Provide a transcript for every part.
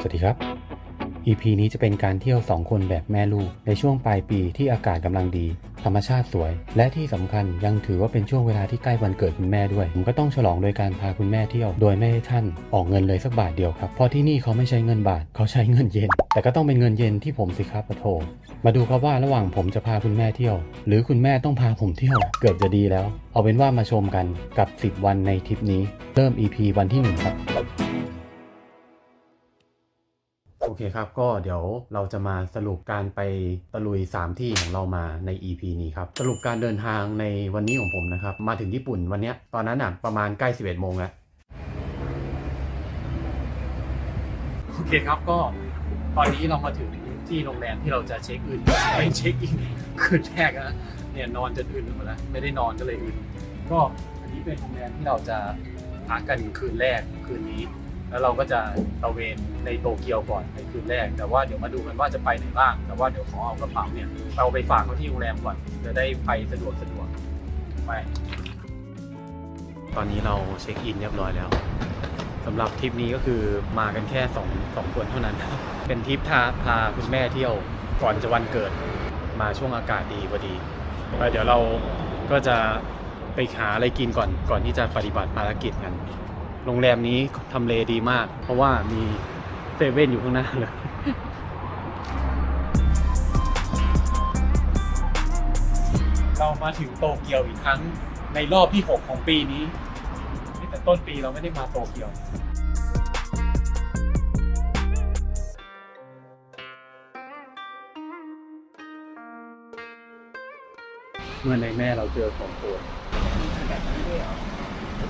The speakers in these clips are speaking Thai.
สวัสดีครับ EP นี้จะเป็นการเที่ยว 2 คนแบบแม่ลูก ในช่วงปลายปีที่อากาศกำลังดี ธรรมชาติสวย และที่สำคัญยังถือว่าเป็นช่วงเวลาที่ใกล้วันเกิดคุณแม่ด้วย ผมก็ต้องฉลองโดยการพาคุณแม่เที่ยว โดยไม่ให้ท่านออกเงินเลยสักบาทเดียวครับ เพราะที่นี่เขาไม่ใช้เงินบาทเขาใช้เงินเยนแต่ก็ต้องเป็นเงินเยนที่ผมสิครับปะโถมาดูครับว่าระหว่างผมจะพาคุณแม่เที่ยว หรือคุณแม่ต้องพาผมเที่ยวเกือบจะดีแล้ว เอาเป็นว่ามาชมกันกับ 10 วันในทริปนี้ เริ่ม EP วันที่หนึ่งครับ โอเคครับ ก็เดี๋ยวเราจะมาสรุปการไปตะลุย 3 ที่ของเรามาใน EP นี้ครับ สรุปการเดินทางในวันนี้ของผมนะครับ มาถึงญี่ปุ่นวันนี้ตอนนั้นอะประมาณใกล้ 11 โมงแล้วโอเคครับก็ตอนนี้เรามาถึงที่โรงแรมที่เราจะเช็คอินไปเช็คอินคืนแรกนะเนี่ยนอนจนอื่นหมดแล้วไม่ได้นอนก็เลยอื่นก็อันนี้เป็นโรงแรมที่เราจะพักกันคืนแรกคืนนี้ แล้วเราก็จะตระเวนในโตเกียวก่อนในคืนแรก แต่ว่าเดี๋ยวมาดูกันว่าจะไปไหนบ้าง แต่ว่าเดี๋ยวขอเอากระเป๋าเนี่ยเอาไปฝากเขาที่โรงแรมก่อน จะได้ไปสะดวกสะดวกไปตอนนี้เราเช็คอินเรียบร้อยแล้วสำหรับทริปนี้ก็คือมากันแค่สองสองคนเท่านั้น เป็นทริปพาพาคุณแม่เที่ยวก่อนจะวันเกิดมาช่วงอากาศดีพอดีเดี๋ยวเราก็จะไปหาอะไรกินก่อนก่อนที่จะปฏิบัติภารกิจกัน โรงแรมนี้ทำเลดีมาก เพราะว่ามีเซเว่นอยู่ข้างหน้าเลยเรามาถึงโตเกียวอีกครั้งในรอบที่ 6 ของปีนี้นี่แต่ต้นปีเราไม่ได้มาโตเกียว เมื่อในแม่เราเจอของโปรดแบบนี้ด้ว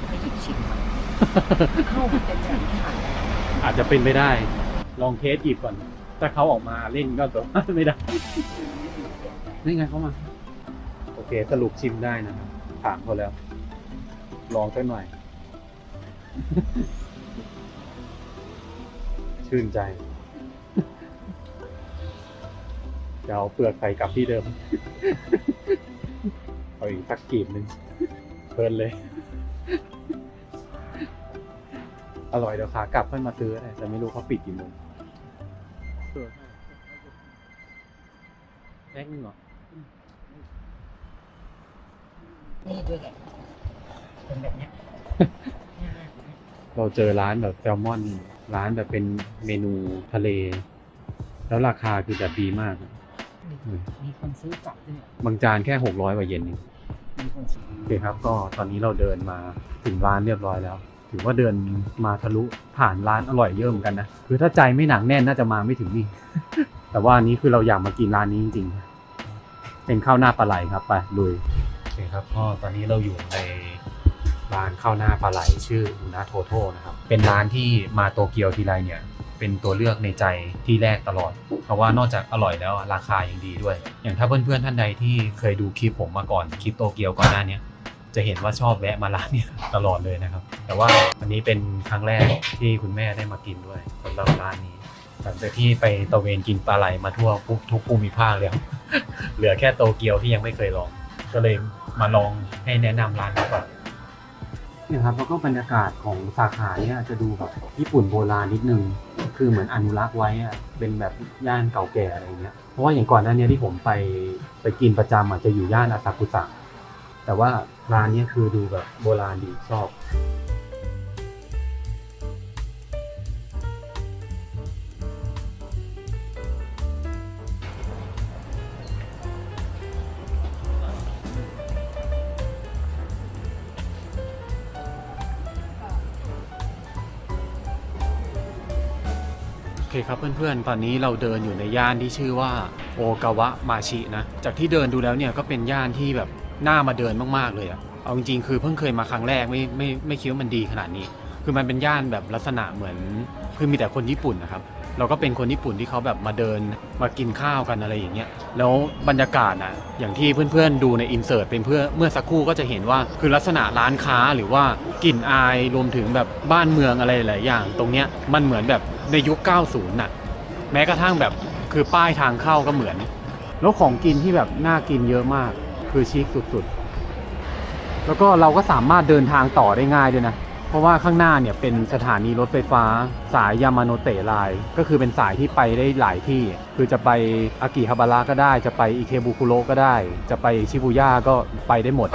เหรอไม่ถึงชิมมันเข้ามันเป็นแบบนี้ผ่านแล้วอาจจะเป็นไม่ได้ ลองเทสอีกก่อน ถ้าเขาออกมาเล่นก็ตัวไม่ได้ นี่ไงเขามา โอเค สรุปชิมได้นะครับถามเขาแล้ว ลองสักหน่อย ชื่นใจเดี๋ยวเอาเปลือกใส่กลับที่เดิม เอาอีกสักกีบหนึ่งเพลินเลย อร่อยเดี๋ยวขากลับค่อยมาซื้อได้แต่ไม่รู้เขาปิดกี่โมงแพ็คนึงเหรอนี่ด้วยแหละเป็นแบบเนี้ยเราเจอร้านแบบแซลมอน ร้านแบบเป็นเมนูทะเล แล้วราคาคือแบบดีมาก มีคนซื้อกลับด้วยบางจานแค่หกร้อยกว่าเยนเองโอเคครับ ก็ตอนนี้เราเดินมาถึงร้านเรียบร้อยแล้ว ถือว่าเดินมาทะลุผ่านร้านอร่อยเยอะเหมือนกันนะ คือถ้าใจไม่หนักแน่นน่าจะมาไม่ถึงนี่ แต่ว่าอันนี้คือเราอยากมากินร้านนี้จริงๆ เป็นข้าวหน้าปลาไหลครับไปลุยโอเคครับก็ตอนนี้เราอยู่ในร้านข้าวหน้าปลาไหลชื่ออุนาโทโทนะครับ เป็นร้านที่มาโตเกียวทีไรเนี่ย เป็นตัวเลือกในใจที่แรกตลอด เพราะว่านอกจากอร่อยแล้วราคายังดีด้วย อย่างถ้าเพื่อนๆท่านใดที่เคยดูคลิปผมมาก่อนคลิปโตเกียวก่อนหน้านี้ จะเห็นว่าชอบแวะมาร้านเนี่ยตลอดเลยนะครับ แต่ว่าอันนี้เป็นครั้งแรกที่คุณแม่ได้มากินด้วยสำหรับร้านนี้ หลังจากที่ไปตะเวนกินปลาไหลมาทั่วทุกภูมิภาคแล้ว เหลือแค่โตเกียวที่ยังไม่เคยลอง ก็เลยมาลองให้แนะนำร้านนี้ก่อนเนี่ยครับแล้วก็บรรยากาศของสาขาเนี่ยจะดูแบบญี่ปุ่นโบราณนิดนึง คือเหมือนอนุรักษ์ไว้อะเป็นแบบย่านเก่าแก่อะไรเงี้ยเพราะว่าอย่างก่อนหน้านี้ที่ผมไปไปกินประจำอาจจะอยู่ย่านอาซากุสะ แต่ว่าร้านนี้คือดูแบบโบราณดีชอบ โอเคครับเพื่อนๆ ตอนนี้เราเดินอยู่ในย่านที่ชื่อว่าโอกาวะมาชินะ จากที่เดินดูแล้วเนี่ยก็เป็นย่านที่แบบ หน่ามาเดินมากๆเลยอะเอาจริงๆคือเพิ่งเคยมาครั้งแรกไม่ไม่ไม่คิดว่ามันดีขนาดนี้ คือมันเป็นย่านแบบลักษณะเหมือนคือมีแต่คนญี่ปุ่นนะครับเราก็เป็นคนญี่ปุ่นที่เขาแบบมาเดินมากินข้าวกันอะไรอย่างเงี้ย แล้วบรรยากาศอะ อย่างที่เพื่อนๆดูในอินเสิร์ตเป็นเพื่อเมื่อสักครู่ก็จะเห็นว่าคือลักษณะร้านค้าหรือว่ากลิ่นอายรวมถึงแบบบ้านเมืองอะไรหลายอย่าง ตรงเนี้ยมันเหมือนแบบในยุค 90น่ะ แม้กระทั่งแบบคือป้ายทางเข้าก็เหมือน แล้วของกินที่แบบน่ากินเยอะมาก คือชิคสุดๆ แล้วก็เราก็สามารถเดินทางต่อได้ง่ายด้วยนะ เพราะว่าข้างหน้าเนี่ยเป็นสถานีรถไฟฟ้าสายยามาโนเตะไลน์ก็คือเป็นสายที่ไปได้หลายที่ คือจะไปอากิฮาบาระก็ได้ จะไปอิเคบุคุโรก็ได้ จะไปชิบุย่าก็ไปได้หมด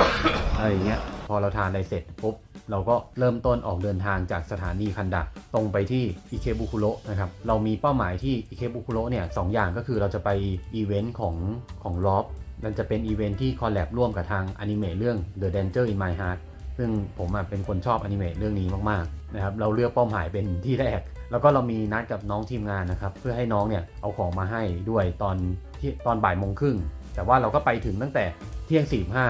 อะไรอย่างเงี้ยพอเราทานอะไรเสร็จปุ๊บเราก็เริ่มต้นออกเดินทางจากสถานีคันดะตรงไปที่อิเคบุคุโรนะครับ เรามีเป้าหมายที่อิเคบุคุโรเนี่ยสองอย่างก็คือเราจะไปอีเวนต์ของของลอบ มันจะเป็นอีเวนต์ที่คอลแลบร่วมกับทางอนิเมะเรื่อง The Danger in My Heart ซึ่งผมเป็นคนชอบอนิเมะเรื่องนี้มากๆนะครับเราเลือกเป้าหมายเป็นที่แรก แล้วก็เรามีนัดกับน้องทีมงานนะครับเพื่อให้น้องเนี่ยเอาของมาให้ด้วยตอนที่ตอนบ่ายโมงครึ่งแต่ว่าเราก็ไปถึงตั้งแต่เที่ยงสี่ห้า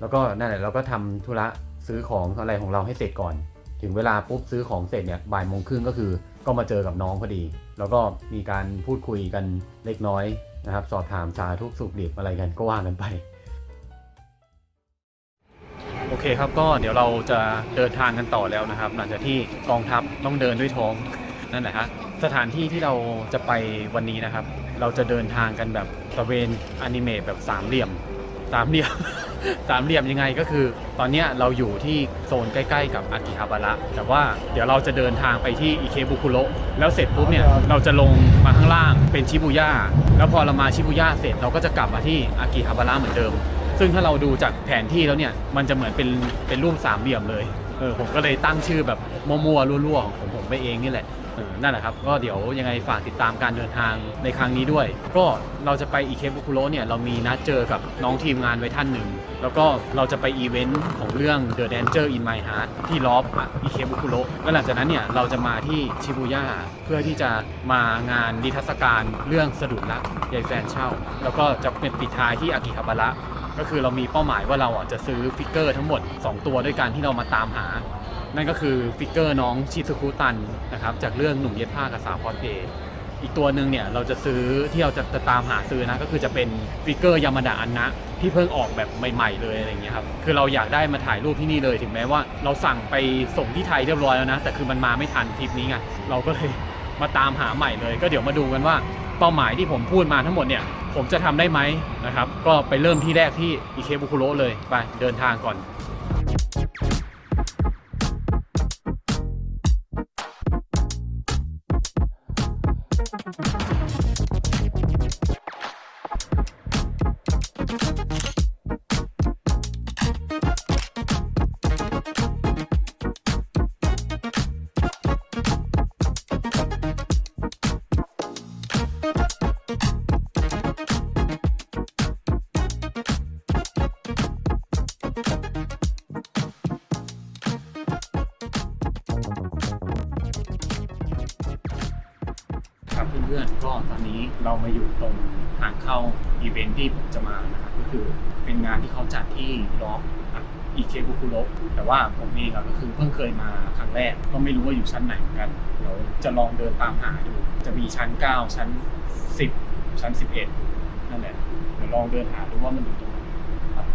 แล้วก็นั่นแหละเราก็ทำธุระซื้อของอะไรของเราให้เสร็จก่อน ถึงเวลาปุ๊บซื้อของเสร็จเนี่ยบ่ายโมงครึ่งก็คือ ก็มาเจอกับน้องพอดี แล้วก็มีการพูดคุยกันเล็กน้อย นะครับ สอบถามสาทุกสุขดิบอะไรกันก็ว่ากันไป โอเคครับก็เดี๋ยวเราจะเดินทางกันต่อแล้วนะครับ หลังจากที่กองทัพต้องเดินด้วยท้องนั่นแหละฮะสถานที่ที่เราจะไปวันนี้นะครับ เราจะเดินทางกันแบบตะเวนอนิเมะแบบสามเหลี่ยม สามเหลี่ยม สามเหลี่ยมยังไงก็คือ ตอนเนี้ยเราอยู่ที่โซนใกล้ๆกับอากิฮาบาระแต่ว่าเดี๋ยวเราจะเดินทางไปที่อิเคบุคุโระแล้วเสร็จปุ๊บเนี่ยเราจะลงมาข้างล่างเป็นชิบุย่าแล้วพอเรามาชิบุย่าเสร็จเราก็จะกลับมาที่อากิฮาบาระเหมือนเดิม ซึ่งถ้าเราดูจากแผนที่แล้วเนี่ยมันจะเหมือนเป็นเป็นรูปสามเหลี่ยมเลยเออผมก็เลยตั้งชื่อแบบมั่วๆรั่วๆของผมผมไปเองนี่แหละเออ นั่นแหละครับ ก็เดี๋ยวยังไงฝากติดตามการเดินทางในครั้งนี้ด้วย ก็เราจะไปอิเคบุคุโรเนี่ยเรามีนัดเจอกับน้องทีมงานไว้ท่านหนึ่ง แล้วก็เราจะไปอีเวนต์ของเรื่อง The Danger in My Heart ที่ลอบอิเคบุคุโรแล้วหลังจากนั้นเนี่ยเราจะมาที่ชิบูย่าเพื่อที่จะมางานนิทรรศการเรื่องสะดุดรักยายแฟนเช่า แล้วก็จะเป็นปิดท้ายที่อากิฮาบาระก็คือเรามีเป้าหมายว่าเราอะจะซื้อฟิกเกอร์ทั้งหมด 2 ตัวด้วยกันที่เรามาตามหา นั่นก็คือฟิกเกอร์น้องชิซุคุตันนะครับจากเรื่องหนุ่มเย็บผ้ากับสาวคอสเพย์อีกตัวหนึ่งเนี่ยเราจะซื้อที่เราจะจะตามหาซื้อนะก็คือจะเป็นฟิกเกอร์ยามาดะอันนะที่เพิ่งออกแบบใหม่ ๆ เลยอะไรอย่างเงี้ยครับคือเราอยากได้มาถ่ายรูปที่นี่เลยถึงแม้ว่า เราสั่งไปส่งที่ไทยเรียบร้อยแล้วนะแต่คือมันมาไม่ทันทริปนี้ไงเราก็เลยมาตามหาใหม่เลย ก็เดี๋ยวมาดูกันว่าเป้าหมายที่ผมพูดมาทั้งหมดเนี่ยผมจะทำได้ไหมนะครับก็ไปเริ่มที่แรกที่อิเคบุคุโระเลยไปเดินทางก่อน คบุโรแต่ว่าผมเองก็คือเพิ่งเคยมาครั้งแรก ก็ไม่รู้ว่าอยู่ชั้นไหนเหมือนกัน เดี๋ยวจะลองเดินตามหาดู จะมีชั้น 9 ชั้น 10 ชั้น 11 นั่นแหละ เดี๋ยวลองเดินหาดูว่ามันอยู่ตรงไหนครับ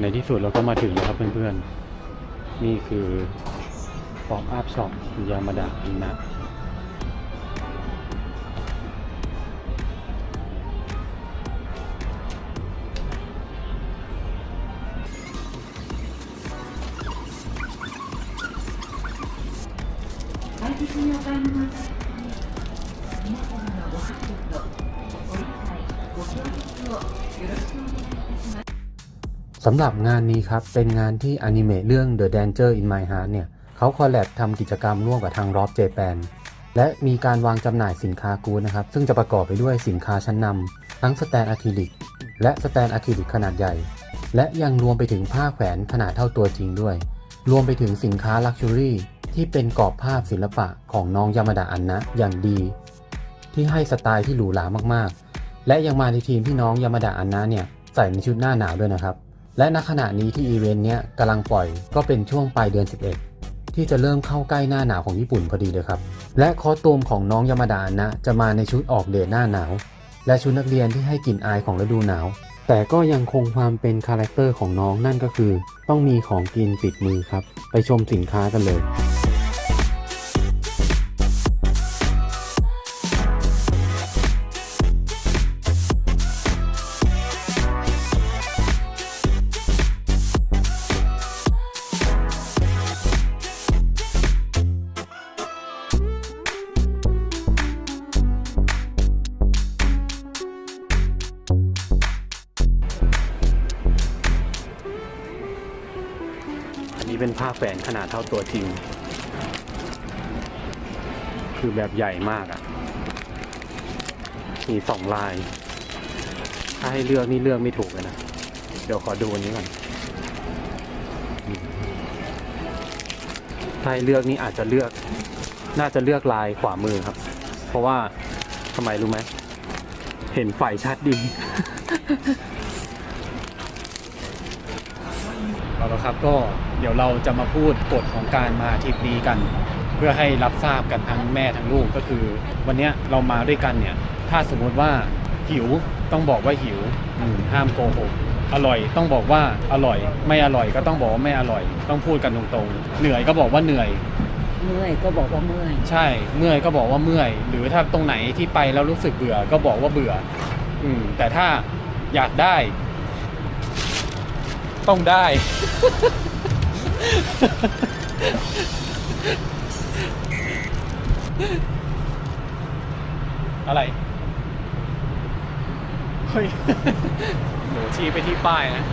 ในที่สุดเราก็มาถึงแล้วครับเพื่อนๆ นี่คือ ฟอมอัพสองยามาดาอินะสำหรับงานนี้ครับ เป็นงานที่อนิเมะเรื่อง The Danger in My Heart เนี่ย เขาคอลแลบทำกิจกรรมร่วมกับทาง Rob Japan และมีการวางจำหน่ายสินค้ากูนะครับ ซึ่งจะประกอบไปด้วยสินค้าชั้นนำทั้งสแตนอะคริลิก และสแตนอะคริลิกขนาดใหญ่ และยังรวมไปถึงผ้าแขวนขนาดเท่าตัวจริงด้วย รวมไปถึงสินค้าลักชัวรี่ที่เป็นกรอบภาพศิลปะของน้องยามาดะอันนะอย่างดี ที่ให้สไตล์ที่หรูหรามากๆ และยังมาในทีมที่น้องยามาดะอันนะเนี่ยใส่ในชุดหน้าหนาวด้วยนะครับ และณขณะนี้ที่อีเวนต์เนี้ยกำลังปล่อยก็เป็นช่วงปลายเดือน 11 ที่จะเริ่มเข้าใกล้หน้าหนาวของญี่ปุ่นพอดีเลยครับ และคอสตูมของน้องยามาดานะ จะมาในชุดออกเดทหน้าหนาว และชุดนักเรียนที่ให้กลิ่นอายของฤดูหนาว แต่ก็ยังคงความเป็นคาแรคเตอร์ของน้องนั่นก็คือ ต้องมีของกินติดมือครับ ไปชมสินค้ากันเลย แฝนขนาดเท่าตัวจริง คือแบบใหญ่มากอะ่ะ มีสองลาย ถ้าให้เลือกนี่เลือกไม่ถูกเลยนะ เดี๋ยวขอดูอันนี้ก่อนถ้าให้เลือกนี่อาจจะเลือก น่าจะเลือกลายขวามือครับ เพราะว่าทำไมรู้ไหม เห็นไฟชัดดีเอาละครับก็ เดี๋ยวเราจะมาพูดกฎของการมาทริปนี้กัน เพื่อให้รับทราบกันทั้งแม่ทั้งลูกก็คือ วันเนี้ยเรามาด้วยกันเนี่ย ถ้าสมมุติว่าหิวต้องบอกว่าหิวอืมห้ามโกหกอร่อยต้องบอกว่าอร่อย ไม่อร่อยก็ต้องบอกว่าไม่อร่อย ต้องพูดกันตรงๆ เหนื่อยก็บอกว่าเหนื่อย เมื่อยก็บอกว่าเมื่อย ใช่ เมื่อยก็บอกว่าเมื่อย หรือถ้าตรงไหนที่ไปแล้วรู้สึกเบื่อก็บอกว่าเบื่อ อืมแต่ถ้าอยากได้ ต้องได้ อะไร เฮ้ยโหชี้ไปที่ป้ายนะ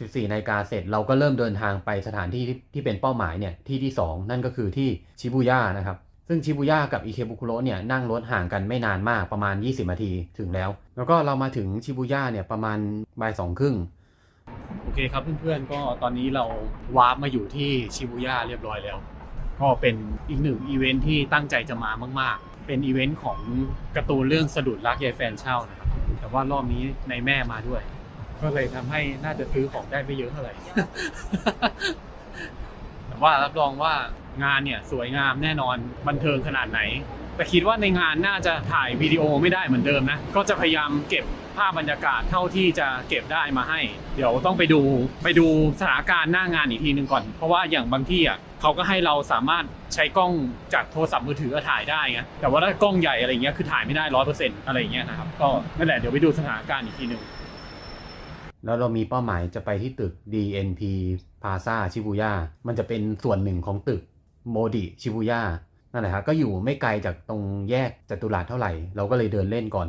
14นาฬิกาเสร็จเราก็เริ่มเดินทางไปสถานที่ที่ที่เป็นเป้าหมายเนี่ยที่ที่ 2 นั่นก็คือที่ชิบูย่านะครับ ซึ่งชิบูย่ากับอิเคบุคุโระเนี่ยนั่งรถห่างกันไม่นานมากประมาณ 20 นาทีถึงแล้ว แล้วก็เรามาถึงชิบูย่าเนี่ยประมาณบ่ายสองครึ่ง เคครับเพื่อนๆ ก็ตอนนี้เราวาร์ปมาอยู่ที่ชิบูย่าเรียบร้อยแล้ว ก็เป็นอีกหนึ่งอีเวนท์ที่ตั้งใจจะมามาก ๆ เป็นอีเวนต์ของการ์ตูนเรื่องสะดุดรักยายแฟนเช่านะครับแต่ว่ารอบนี้ในแม่มาด้วย ก็เลยทำให้น่าจะซื้อของได้ไม่เยอะเท่าไหร่ แต่ว่ารับรองว่างานเนี่ยสวยงามแน่นอนบันเทิงขนาดไหน แต่คิดว่าในงานน่าจะถ่ายวิดีโอไม่ได้เหมือนเดิมนะ ก็จะพยายามเก็บ ภาพบรรยากาศเท่าที่จะเก็บได้มาให้ เดี๋ยวต้องไปดูไปดูสถานการณ์หน้างานอีกทีหนึ่งก่อน เพราะว่าอย่างบางที่อะเขาก็ให้เราสามารถใช้กล้องจากโทรศัพท์มือถือถ่ายได้ไงแต่ว่าถ้ากล้องใหญ่อะไรเงี้ยคือถ่ายไม่ได้ร้อยเปอร์เซ็นต์อะไรเงี้ยนะครับก็นั่นแหละเดี๋ยวไปดูสถานการณ์อีกทีหนึ่งแล้วเรามีเป้าหมายจะไปที่ตึก DNP Plaza ชิบูย่ามันจะเป็นส่วนหนึ่งของตึกโมดิชิบูย่านั่นแหละครับก็อยู่ไม่ไกลจากตรงแยกจตุรัสเท่าไหร่ เราก็เลยเดินเล่นก่อน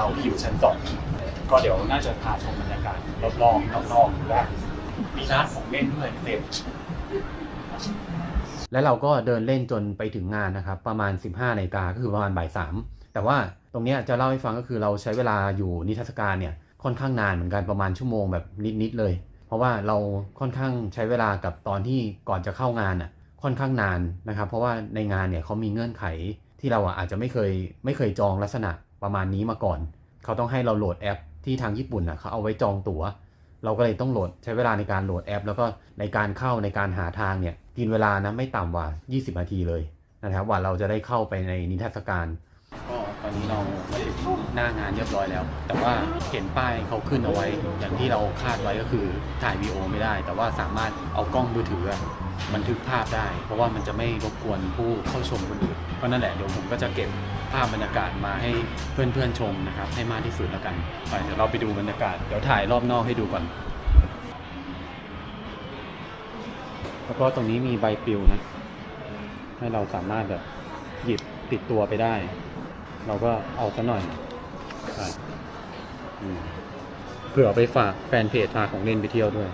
ายแฟนเช่าที่อยู่ชั้นสองก็เดี๋ยวน่าจะพาชมบรรยากาศรอบๆนอกๆว่ามีร้านของเล่นด้วยเต็มและเราก็เดินเล่นจนไปถึงงานนะครับ ประมาณ 15นาฬิกาก็คือประมาณบ่ายสามแต่ว่าตรงนี้จะเล่าให้ฟังก็คือเราใช้เวลาอยู่นิทรรศการเนี่ยค่อนข้างนานเหมือนกันประมาณชั่วโมงแบบนิดๆเลย เพราะว่าเราค่อนข้างใช้เวลากับตอนที่ก่อนจะเข้างานอะค่อนข้างนานนะครับ เพราะว่าในงานเนี่ยเขามีเงื่อนไขที่เราอะอาจจะไม่เคยไม่เคยจองลักษณะ ประมาณนี้มาก่อน เขาต้องให้เราโหลดแอปที่ทางญี่ปุ่นอะเขาเอาไว้จองตั๋ว เราก็เลยต้องโหลดใช้เวลาในการโหลดแอป แล้วก็ในการเข้าในการหาทางเนี่ยกินเวลานะไม่ต่ำกว่า 20 นาทีเลยนะครับว่าเราจะได้เข้าไปในนิทรรศการก็ตอนนี้เรามาถึงหน้างานเรียบร้อยแล้ว แต่ว่าเห็นป้ายเขาขึ้นเอาไว้ อย่างที่เราคาดไว้ก็คือถ่ายวีโอไม่ได้ แต่ว่าสามารถเอากล้องมือถือบันทึกภาพได้ เพราะว่ามันจะไม่รบกวนผู้เข้าชมคนอื่นก็นั่นแหละเดี๋ยวผมก็จะเก็บ ภาพบรรยากาศมาให้เพื่อนๆชมนะครับ ให้มากที่สุดแล้วกันไปเดี๋ยวเราไปดูบรรยากาศเดี๋ยวถ่ายรอบนอกให้ดูก่อน แล้วก็ตรงนี้มีใบปลิวนะให้เราสามารถแบบหยิบติดตัวไปได้ เราก็เอาซะหน่อยอเผื่อไปฝากแฟนเพจพาของเล่นไปเที่ยวด้วย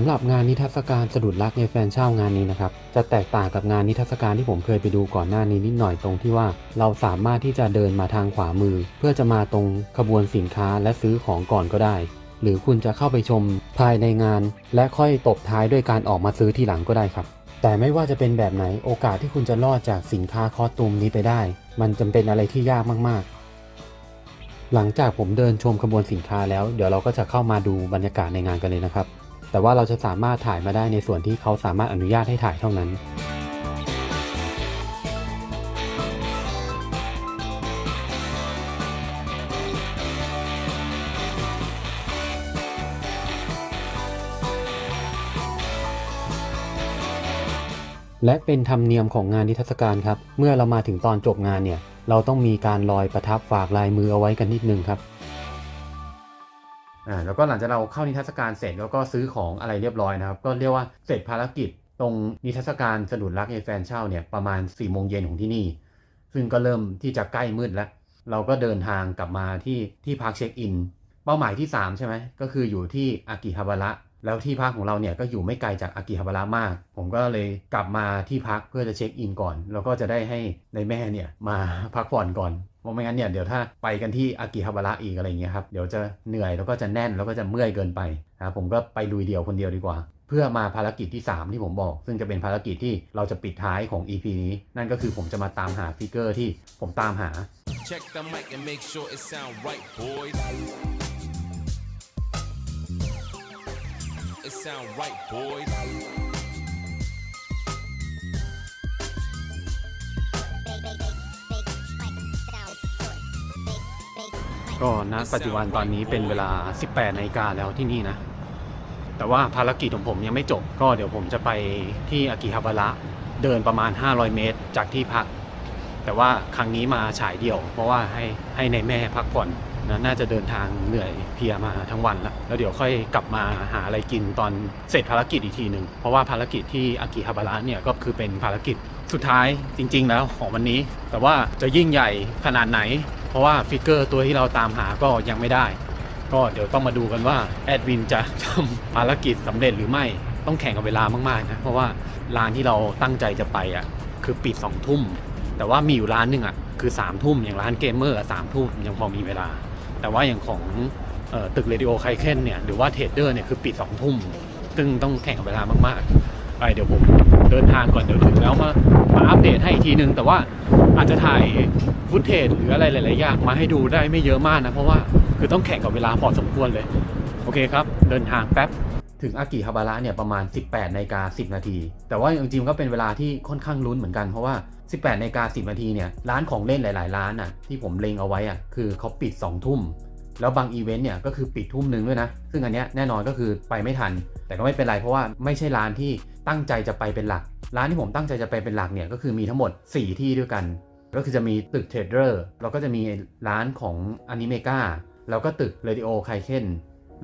ำหรับงานนิทรรศการสะดุดรักในแฟนเช่างานนี้นะครับจะแตกต่างกับงานนิทรรศการที่ผมเคยไปดูก่อนหน้านี้นิดหน่อยตรงที่ว่า เราสามารถที่จะเดินมาทางขวามือ เพื่อจะมาตรงขบวนสินค้าและซื้อของก่อนก็ได้ หรือคุณจะเข้าไปชมภายในงาน และค่อยตบท้ายด้วยการออกมาซื้อทีหลังก็ได้ครับ แต่ไม่ว่าจะเป็นแบบไหนโอกาสที่คุณจะรอดจากสินค้าคอสตูมนี้ไปได้ มันจำเป็นอะไรที่ยากมากๆ หลังจากผมเดินชมขบวนสินค้าแล้ว เดี๋ยวเราก็จะเข้ามาดูบรรยากาศในงานกันเลยนะครับ แต่ว่าเราจะสามารถถ่ายมาได้ในส่วนที่เขาสามารถอนุญาตให้ถ่ายเท่านั้น และเป็นธรรมเนียมของงานนิทรรศการครับ เมื่อเรามาถึงตอนจบงานเนี่ย เราต้องมีการลอยประทับฝากลายมือเอาไว้กันนิดนึงครับ อ่าแล้วก็หลังจากเราเข้านิทรรศการเสร็จแล้วก็ซื้อของอะไรเรียบร้อยนะครับ ก็เรียกว่าเสร็จภารกิจตรงนิทรรศการสะดุดรักในแฟนเช่าเนี่ยประมาณ4ี่โมงเย็นของที่นี่ ซึ่งก็เริ่มที่จะใกล้มืดแล้ว เราก็เดินทางกลับมาที่ที่พักเช็คอิน เป้าหมายที่ 3 ใช่ไหมก็คืออยู่ที่อากิฮาบาระแล้วที่พักของเราเนี่ยก็อยู่ไม่ไกลจากอากิฮาบาระมาก ผมก็เลยกลับมาที่พักเพื่อจะเช็คอินก่อน แล้วก็จะได้ให้ในแม่เนี่ยมาพักผ่อนก่อน เพราะไม่งั้นเนี่ยเดี๋ยวถ้าไปกันที่อากิฮาบาระอีกอะไรเงี้ยครับเดี๋ยวจะเหนื่อยแล้วก็จะแน่นแล้วก็จะเมื่อยเกินไปนะครับผมก็ไปลุยเดี่ยวคนเดียวดีกว่า เพื่อมาภารกิจที่ 3 ที่ผมบอก ซึ่งจะเป็นภารกิจที่เราจะปิดท้ายของ EP นี้ นั่นก็คือผมจะมาตามหาฟิกเกอร์ที่ผมตามหา Check the mic and make sure it sound right, boys. It sound right, boys. ก็ณปัจจุบันตอนนี้เป็นเวลา 18นาฬิกาแล้วที่นี่นะ แต่ว่าภารกิจของผมยังไม่จบ ก็เดี๋ยวผมจะไปที่อากิฮาบาระเดินประมาณ 500 เมตรจากที่พัก แต่ว่าครั้งนี้มาฉายเดี่ยว เพราะว่าให้ให้ในแม่พักผ่อนนะน่าจะเดินทางเหนื่อยเพียมาทั้งวันแล้วแล้วเดี๋ยวค่อยกลับมาหาอะไรกินตอนเสร็จภารกิจอีกทีหนึ่งเพราะว่าภารกิจที่อากิฮาบาระเนี่ยก็คือเป็นภารกิจสุดท้ายจริง ๆ แล้วของวันนี้ แต่ว่าจะยิ่งใหญ่ขนาดไหน เพราะว่าฟิกเกอร์ตัวที่เราตามหาก็ยังไม่ได้ ก็เดี๋ยวต้องมาดูกันว่าแอดวินจะทำภารกิจสำเร็จหรือไม่ต้องแข่งกับเวลามากๆนะเพราะว่าร้านที่เราตั้งใจจะไปอะคือปิด2องทุ่ม แต่ว่ามีอยู่ร้านหนึ่งอะคือ3ามทุ่มอย่างร้านเกมเมอร์สามทุ่มยังพอมีเวลา แต่ว่าอย่างของออตึกเรดิโอไคเคนเนี่ยหรือว่าเทรดเดอร์เนี่ยคือปิด2องทุ่มซึ่งต้องแข่งกับเวลามากๆ ไปเดี๋ยวผมเดินทางก่อนเดี๋ยวถึงแล้วมามาอัปเดตให้อีกทีนึง แต่ว่าอาจจะถ่ายฟุตเทจหรืออะไรหลายๆอย่างมาให้ดูได้ไม่เยอะมากนะ เพราะว่าคือต้องแข่งกับเวลาพอสมควรเลย โอเคครับ เดินทางแป๊บถึงอากิฮาบาระเนี่ยประมาณ 18นาฬิกา10 นาที แต่ว่าจริงๆก็เป็นเวลาที่ค่อนข้างลุ้นเหมือนกันเพราะว่า 18นาฬิกา10 นาทีเนี่ยร้านของเล่นหลาย ๆ ร้านอะที่ผมเล็งเอาไว้อะคือเขาปิด 2 ทุ่ม แล้วบางอีเวนต์เนี่ยก็คือปิดทุ่มหนึ่งด้วยนะ ซึ่งอันเนี้ยแน่นอนก็คือไปไม่ทัน แต่ก็ไม่เป็นไรเพราะว่าไม่ใช่ร้านที่ตั้งใจจะไปเป็นหลัก ร้านที่ผมตั้งใจจะไปเป็นหลักเนี่ยก็คือมีทั้งหมด 4 ที่ด้วยกัน ก็คือจะมีตึกเทรดเดอร์แล้วก็จะมีร้านของอนิเมกาแล้วก็ตึกเรดิโอไคเคน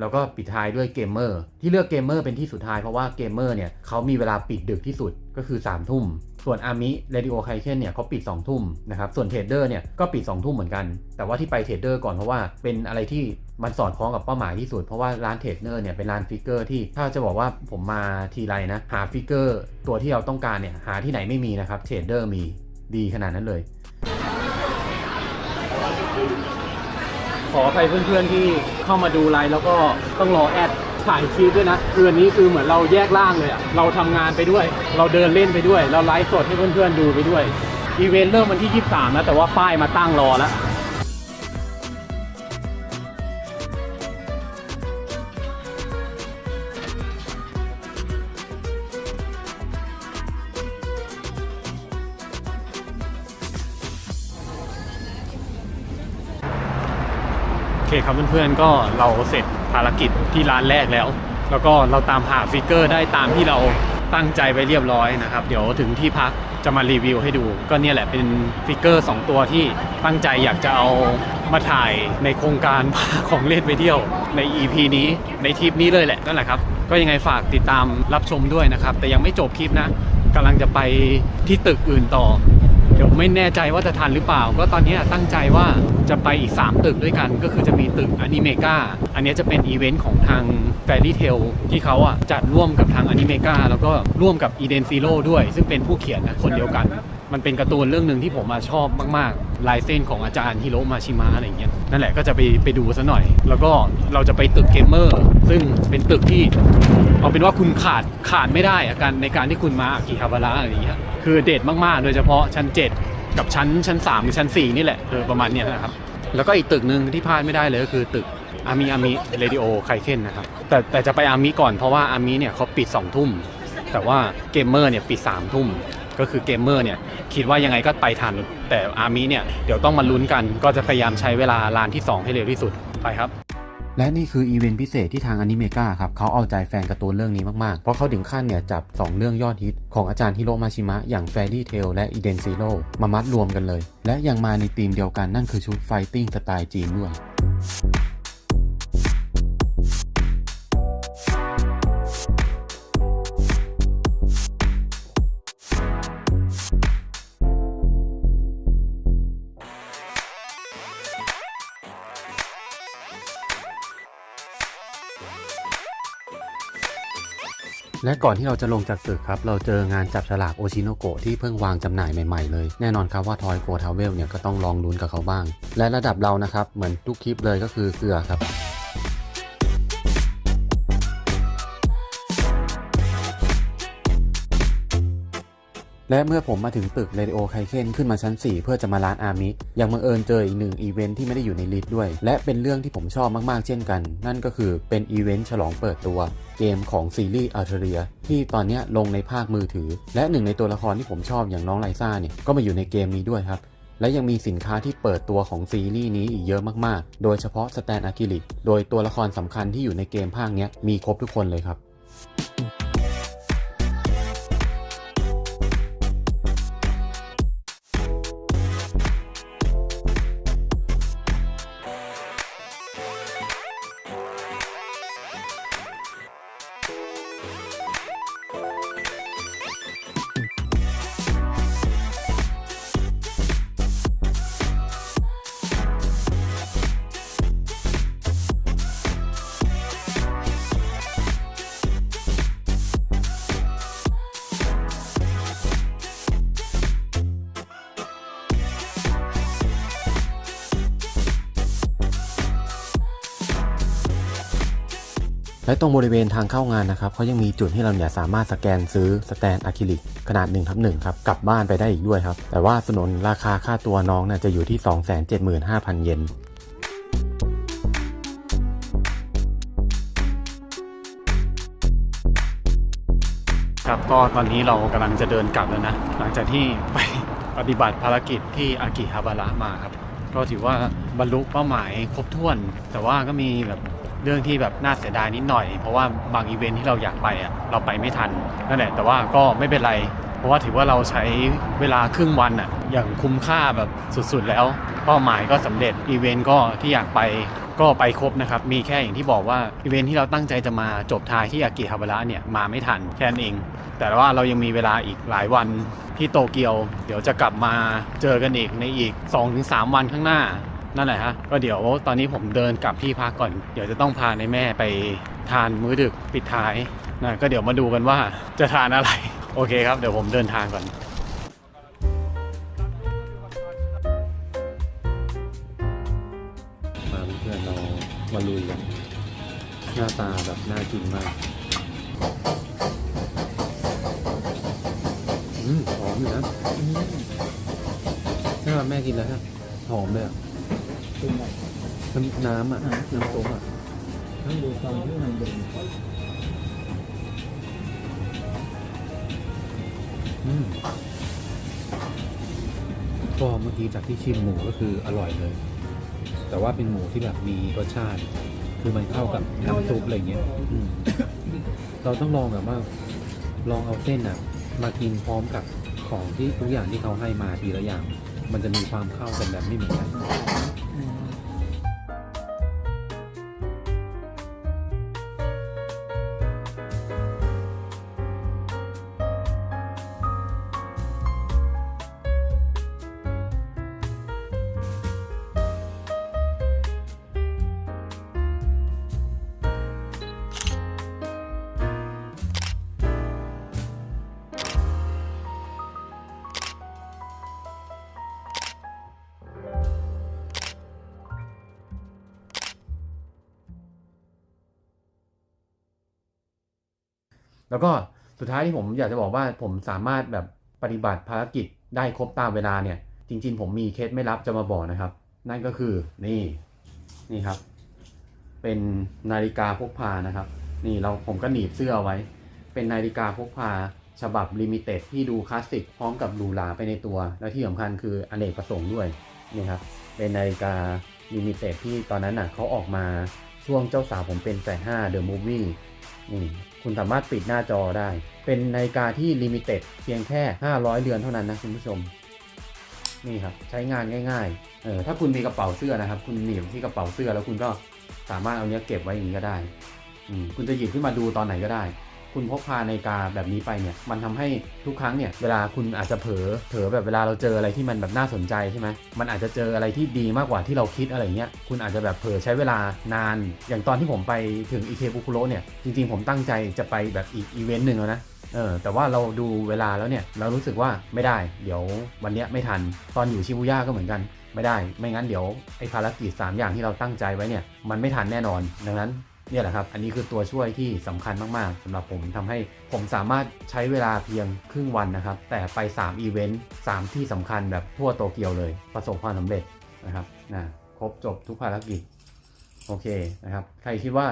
แล้วก็ปิดท้ายด้วยเกมเมอร์ที่เลือกเกมเมอร์เป็นที่สุดท้ายเพราะว่าเกมเมอร์เนี่ยเขามีเวลาปิดดึกที่สุด ก็คือ3ามทุ่ม ส่วนอามิเรดิโอไคเคนเนี่ยเขาปิด2องทุ่มนะครับ ส่วนเทรดเดอร์เนี่ยก็ปิด2องทุ่มเหมือนกัน แต่ว่าที่ไปเทรดเดอร์ก่อนเพราะว่าเป็นอะไรที่มันสอดคล้องกับเป้าหมายที่สุด เพราะว่าร้านเทรดเดอร์เนี่ยเป็นร้านฟิกเกอร์ที่ถ้าจะบอกว่าผมมาทีไรนะหาฟิกเกอร์ตัวที่เราต้องการเนี่ยหาที่ไหนไม่มีนะครับเทรดเดอร์มีดีขนาดนั้นเลย ขออภัยเพื่อนๆที่เข้ามาดูไลฟ์แล้วก็ต้องรอแอด ถ่ายคลิปด้วยนะคืออันนี้คือเหมือนเราแยกร่างเลยอะเราทำงานไปด้วย เราเดินเล่นไปด้วย เราไลฟ์สดให้เพื่อนๆดูไปด้วยอีเวนต์เริ่มวันที่ 23นะแต่ว่าป้ายมาตั้งรอแล้วโอเคครับเพื่อนๆก็เราเสร็จารกิจที่ร้านแรกแล้ว แล้วก็เราตามหาฟิกเกอร์ได้ตามที่เราตั้งใจไว้เรียบร้อยนะครับ เดี๋ยวถึงที่พักจะมารีวิวให้ดู ก็เนี่ยแหละเป็นฟิกเกอร์ 2 ตัวที่ตั้งใจอยากจะเอามาถ่ายในโครงการพาของเล่นไปเที่ยวใน EP นี้ในทริปนี้เลยแหละนั่นแหละครับ ก็ยังไงฝากติดตามรับชมด้วยนะครับ แต่ยังไม่จบคลิปนะกำลังจะไปที่ตึกอื่นต่อ เดี๋ยวไม่แน่ใจว่าจะทันหรือเปล่า ก็ตอนนี้ตั้งใจว่าจะไปอีก 3 ตึกด้วยกัน ก็คือจะมีตึกอนิเมกาอันนี้จะเป็นอีเวนต์ของทาง f a i r y t a l ที่เขาอะจัดร่วมกับทางอนิเมกาแล้วก็ร่วมกับ Eden Zero ด้วย ซึ่งเป็นผู้เขียนนะคนเดียวกัน มันเป็นการ์ตูนเรื่องหนึ่งที่ผมมาชอบมากๆลายเส้นของอาจารย์ฮิโรมาชิมะอะไรอย่างเงี้ยนั่นแหละก็จะไปไปดูซะหน่อย แล้วก็เราจะไปตึกเกมเมอร์ซึ่งเป็นตึกที่เอาเป็นว่าคุณขาดขาดไม่ได้อะการในการที่คุณมาอากิฮาบาระอะไรอย่างเงี้ยคือเด็ดมากๆ โดยเฉพาะชั้น 7 กับชั้นชั้น3หรือชั้น 4 นี่แหละเออประมาณเนี้ยนะครับแล้วก็อีกตึกหนึ่งที่พลาดไม่ได้เลยก็คือตึกอามิอามิเรดิโอไคเคนนะครับแต่แต่จะไปอามิก่อนเพราะว่าอามิเนี่ยเขาปิด2ทุ่มแต่ว่าเกมเมอร์เนี่ยปิด3ทุ่ม ก็คือเกมเมอร์เนี่ยคิดว่ายังไงก็ไปทัน แต่อาร์มิเนี่ยเดี๋ยวต้องมาลุ้นกันก็จะพยายามใช้เวลาลานที่ 2 ให้เร็วที่สุดไปครับและนี่คืออีเวนต์พิเศษที่ทางอนิเมกาครับเขาเอาใจแฟนการ์ตูนเรื่องนี้มาก ๆ เพราะเขาถึงขั้นเนี่ยจับ 2 เรื่องยอดฮิต ของอาจารย์ฮิโรมาชิมะ อย่าง Fairy Tail และ Eden Zero มามัดรวมกันเลย และยังมาในธีมเดียวกันนั่นคือชุดไฟติ้งสไตล์จีนด้วย และก่อนที่เราจะลงจากตึกครับ เราเจองานจับฉลากโอชิโนโกะที่เพิ่งวางจำหน่ายใหม่ๆเลย แน่นอนครับว่าทอยโกทาวเวลเนี่ยก็ต้องลองลุ้นกับเขาบ้าง และระดับเรานะครับ เหมือนทุกคลิปเลยก็คือเกลือครับ และเมื่อผมมาถึงตึกเรดิโอไคเคนขึ้นมาชั้น 4 เพื่อจะมาร้านอามิยังบังเอิญเจออีกหนึ่งอีเวนท์ที่ไม่ได้อยู่ในลิสต์ด้วย และเป็นเรื่องที่ผมชอบมากๆเช่นกัน นั่นก็คือเป็นอีเวนต์ฉลองเปิดตัว เกมของซีรีส์อัลเทเรียที่ตอนนี้ลงในภาคมือถือ และหนึ่งในตัวละครที่ผมชอบอย่างน้องไลซ่าเนี่ยก็มาอยู่ในเกมนี้ด้วยครับและยังมีสินค้าที่เปิดตัวของซีรีส์นี้อีกเยอะมากๆ โดยเฉพาะสแตนอะคริลิก โดยตัวละครสำคัญที่อยู่ในเกมภาคนี้มีครบทุกคนเลยครับ และตรงบริเวณทางเข้างานนะครับเขายังมีจุดที่เราเนี่ยสามารถสแกนซื้อสแตนอะคริลิกขนาด1ทับ1ครับกลับบ้านไปได้อีกด้วยครับ แต่ว่าสนนราคาค่าตัวน้องน่จะอยู่ที่ 275,000 เยนครับก็ตอนนี้เรากำลังจะเดินกลับแล้วนะ หลังจากที่ไปปฏิบัติภารกิจที่อากิฮาบาระมาครับ ก็ถือว่าบรรลุเป้าหมายครบถ้วน แต่ว่าก็มีแบบ เรื่องที่แบบน่าเสียดายนิดหน่อย เพราะว่าบางอีเวนท์ที่เราอยากไปอะเราไปไม่ทันนั่นแหละแต่ว่าก็ไม่เป็นไร เพราะว่าถือว่าเราใช้เวลาครึ่งวันอะอย่างคุ้มค่าแบบสุดๆแล้วเป้าหมายก็สำเร็จอีเวนต์ก็ที่อยากไปก็ไปครบนะครับ มีแค่อย่างที่บอกว่าอีเวนท์ที่เราตั้งใจจะมาจบท้ายที่อากิฮาบาระเนี่ยมาไม่ทันแค่นั้นเอง แต่ว่าเรายังมีเวลาอีกหลายวันที่โตเกียว เดี๋ยวจะกลับมาเจอกันอีกในอีก 2-3 วันข้างหน้า นั่นแหละฮะก็เดี๋ยวตอนนี้ผมเดินกลับที่พักก่อน เดี๋ยวจะต้องพาในแม่ไปทานมื้อดึกปิดท้ายนะก็เดี๋ยวมาดูกันว่าจะทานอะไร โอเคครับเดี๋ยวผมเดินทางก่อนมาเพื่อนเรามาลุยกันหน้าตาแบบน่ากินมากอืมหอมอยู่นะถ้าแม่กินแล้วครับหอมเลยอะ เป็นแบบน้ำน้ำอะ น้ำซุปอะทั้งดูตอนที่มันเดินอืมก็เมื่อกี้จากที่ชิมหมูก็คืออร่อยเลย แต่ว่าเป็นหมูที่แบบมีรสชาติ คือมันเข้ากับน้ำซุปอะไรเงี้ยอืมเราต้องลองแบบว่าลองเอาเส้นอะ มากินพร้อมกับของที่ทุกอย่างที่เขาให้มาทีละอย่าง มันจะมีความเข้ากันแบบไม่เหมือนกัน อื แล้วก็สุดท้ายที่ผมอยากจะบอกว่าผมสามารถแบบปฏิบัติภารกิจได้ครบตามเวลาเนี่ย จริง ๆ ผมมีเคสไม่รับจะมาบอกนะครับ นั่นก็คือนี่นี่ครับ เป็นนาฬิกาพกพานะครับ นี่เราผมก็หนีบเสื้อไว้ เป็นนาฬิกาพกพาฉบับลิมิเต็ดที่ดูคลาสสิกพร้อมกับหรูหราไปในตัว และที่สำคัญคืออเนกประสงค์ด้วยนี่ครับเป็นนาฬิกาลิมิเต็ดที่ตอนนั้นน่ะเขาออกมาช่วงเจ้าสาวผมเป็นแสนห้าเดอะมูฟวี่ คุณสามารถปิดหน้าจอได้ เป็นนาฬิกาที่ลิมิเต็ดเพียงแค่ 500เรือนเท่านั้นนะคุณผู้ชม นี่ครับ ใช้งานง่ายๆเออถ้าคุณมีกระเป๋าเสื้อนะครับ คุณหนีบที่กระเป๋าเสื้อแล้วคุณก็สามารถเอาเนี้ยเก็บไว้อย่างนี้ก็ได้ อืมคุณจะหยิบขึ้นมาดูตอนไหนก็ได้ คุณพกพานาฬิกาแบบนี้ไปเนี่ยมันทำให้ทุกครั้งเนี่ยเวลาคุณอาจจะเผลอเผลอแบบเวลาเราเจออะไรที่มันแบบน่าสนใจใช่ไหมมันอาจจะเจออะไรที่ดีมากกว่าที่เราคิดอะไรเงี้ยคุณอาจจะแบบเผลอใช้เวลานาน อย่างตอนที่ผมไปถึงอิเคบุคุโรเนี่ยจริงๆ ผมตั้งใจจะไปแบบอีกอีเวนต์หนึ่งแล้วนะเออแต่ว่าเราดูเวลาแล้วเนี่ยเรารู้สึกว่าไม่ได้ เดี๋ยววันเนี้ยไม่ทันตอนอยู่ชิบูย่าก็เหมือนกันไม่ได้ ไม่งั้นเดี๋ยวไอ้ภารกิจ 3 อย่างที่เราตั้งใจไว้เนี่ยมันไม่ทันแน่นอน ดังนั้น เนี่ยแหละครับ อันนี้คือตัวช่วยที่สำคัญมาก ๆสำหรับผมทำให้ผมสามารถใช้เวลาเพียงครึ่งวันนะครับ แต่ไป 3 อีเวนต์ 3 ที่สำคัญแบบทั่วโตเกียวเลย ประสบความสำเร็จนะครับนะครบจบทุกภารกิจ โอเคนะครับ ใครคิดว่า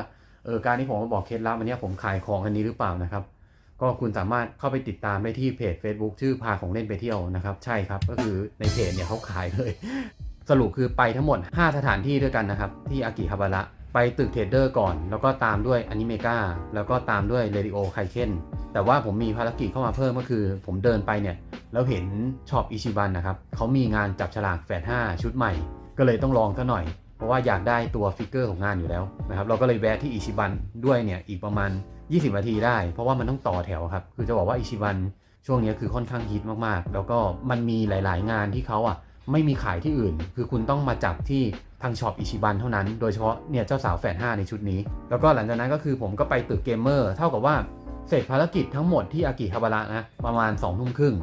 เออการที่ผมมาบอกเคล็ดลับอันนี้ผมขายของอันนี้หรือเปล่านะครับ ก็คุณสามารถเข้าไปติดตามได้ที่เพจ Facebook ชื่อพาของเล่นไปเที่ยวนะครับ ใช่ครับ ก็คือในเพจเนี่ยเขาขายเลย สรุปคือไปทั้งหมด 5 สถานที่ด้วยกันนะครับ ที่อากิฮาบาระ ไปตึกเทรดเดอร์ก่อน แล้วก็ตามด้วยอนิเมกาแล้วก็ตามด้วยเรดิโอไคเคนแต่ว่าผมมีภารกิจเข้ามาเพิ่มก็คือ ผมเดินไปเนี่ย แล้วเห็นช็อปอิชิบันนะครับเขามีงานจับฉลากแฟด5ชุดใหม่ ก็เลยต้องลองซะหน่อย เพราะว่าอยากได้ตัวฟิกเกอร์ของงานอยู่แล้วนะครับเราก็เลยแวะที่อิชิบันด้วยเนี่ยอีกประมาณ 20 นาทีได้ เพราะว่ามันต้องต่อแถวครับคือจะบอกว่าอิชิบันช่วงนี้คือค่อนข้างฮิตมากๆ แล้วก็มันมีหลาย ๆ งานที่เขาอะ ไม่มีขายที่อื่น คือคุณต้องมาจับที่ทางช็อปอิชิบันเท่านั้น โดยเฉพาะเนี่ยเจ้าสาวแฝด5ในชุดนี้ แล้วก็หลังจากนั้นก็คือผมก็ไปตึกเกมเมอร์เท่ากับว่าเสร็จภารกิจทั้งหมดที่อากิฮาบาระนะประมาณ2ทุ่มครึ่ง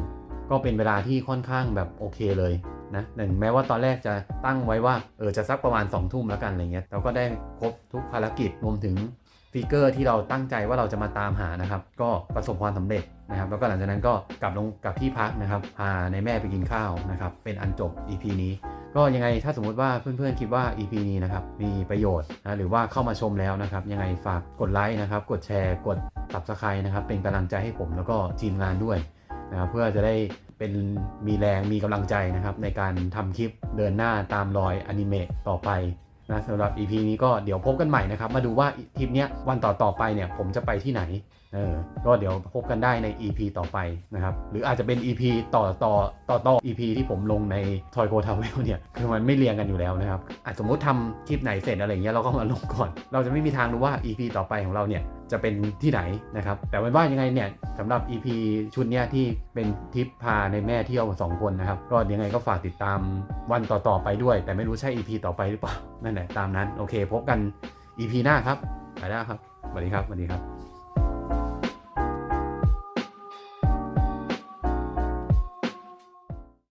ก็เป็นเวลาที่ค่อนข้างแบบโอเคเลยนะถึงแม้ว่าตอนแรกจะตั้งไว้ว่าเออจะสักประมาณ2องทุ่มแล้วกันอะไรเงี้ยเราก็ได้ครบทุกภารกิจรวมถึง ฟิกเกอร์ที่เราตั้งใจว่าเราจะมาตามหานะครับ ก็ประสบความสำเร็จนะครับ แล้วก็หลังจากนั้นก็กลับลงกลับที่พักนะครับ พาในแม่ไปกินข้าวนะครับ เป็นอันจบ EP นี้ก็ยังไงถ้าสมมุติว่าเพื่อนๆคิดว่า EP นี้นะครับมีประโยชน์นะหรือว่าเข้ามาชมแล้วนะครับ ยังไงฝากกดไลค์นะครับ กดแชร์ กด subscribe นะครับ เป็นกำลังใจให้ผมแล้วก็ทีมงานด้วยนะครับเพื่อจะได้เป็นมีแรงมีกำลังใจนะครับ ในการทำคลิปเดินหน้าตามรอยอนิเมะต่อไป นะสำหรับ EP นี้ก็เดี๋ยวพบกันใหม่นะครับ มาดูว่าทริปเนี้ยวันต่อต่อไปเนี่ยผมจะไปที่ไหนเออก็เดี๋ยวพบกันได้ใน EP ต่อไปนะครับ หรืออาจจะเป็น EP ต่อต่อต่อต่อ EP ที่ผมลงในทอยโกทาวเวลเนี่ย คือมันไม่เรียงกันอยู่แล้วนะครับอาจสมมติทำคลิปไหนเสร็จอะไรเงี้ยเราก็มาลงก่อน เราจะไม่มีทางรู้ว่า EP ต่อไปของเราเนี่ย จะเป็นที่ไหนนะครับ แต่ว่ว่ายังไงเนี่ยสำหรับ EP ชุดเนี้ยที่เป็นทริปพาในแม่เที่ยวสองคนนะครับ ก็ยังไงก็ฝากติดตามวันต่อๆไปด้วย แต่ไม่รู้ใช่ EP ต่อไปหรือเปล่านั่นแหละตามนั้นโอเค พบกัน EP หน้าครับไปแล้วครับสวัสดีครับสวัสดีครับ